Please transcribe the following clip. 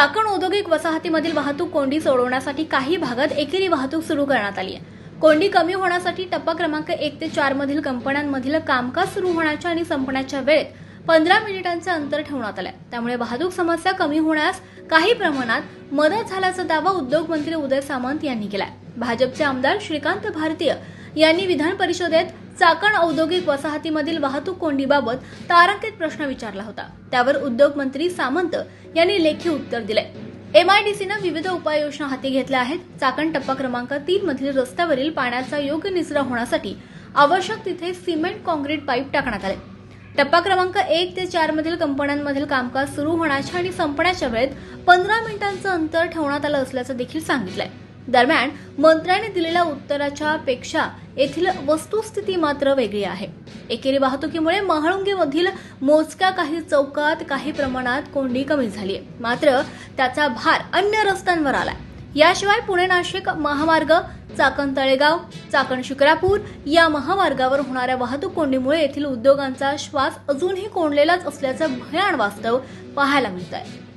चाकण औद्योगिक वसाहतीमधील वाहतूक कोंडी सोडवण्यासाठी काही भागात एकेरी वाहतूक सुरू करण्यात आली आहे. कोंडी कमी होण्यासाठी टप्पा क्रमांक एक ते चार मधील कंपन्यांमधील कामकाज सुरू होण्याच्या आणि संपण्याच्या वेळेत पंधरा मिनिटांचे अंतर ठेवण्यात आलंय. त्यामुळे वाहतूक समस्या कमी होण्यास काही प्रमाणात मदत झाल्याचा दावा उद्योग मंत्री उदय सामंत यांनी केलाय. भाजपचे आमदार श्रीकांत भारतीय यांनी विधान परिषदेत चाकण औद्योगिक वसाहतीमधील वाहतूक कोंडीबाबत तारांकित प्रश्न विचारला होता. त्यावर उद्योग मंत्री सामंत यांनी लेखी उत्तर दिले एमआयडीसीनं विविध उपाययोजना हाती घेतल्या आहेत. चाकण टप्पा क्रमांक तीन मधील रस्त्यावरील पाण्याचा योग्य निचरा होण्यासाठी आवश्यक तिथे सिमेंट कॉन्क्रीट पाईप टाकण्यात आले. टप्पा क्रमांक एक ते चार मधील कंपन्यांमधील कामकाज सुरू होण्याच्या आणि संपण्याच्या वेळेत पंधरा मिनिटांचं अंतर ठेवण्यात आलं असल्याचं देखील सांगितलंय. दरम्यान मंत्र्यांनी दिलेल्या उत्तराच्या पेक्षा येथील वस्तुस्थिती मात्र वेगळी आहे. एकेरी वाहतुकीमुळे महाळुंगीमधील मोजक्या काही चौकात काही प्रमाणात कोंडी कमी झाली आहे मात्र त्याचा भार अन्य रस्त्यांवर आलाय. याशिवाय पुणे नाशिक महामार्ग चाकण तळेगाव चाकण शिक्रापूर या महामार्गावर होणाऱ्या वाहतूक कोंडीमुळे येथील उद्योगांचा श्वास अजूनही कोंडलेलाच असल्याचं भयान वास्तव पाहायला मिळत आहे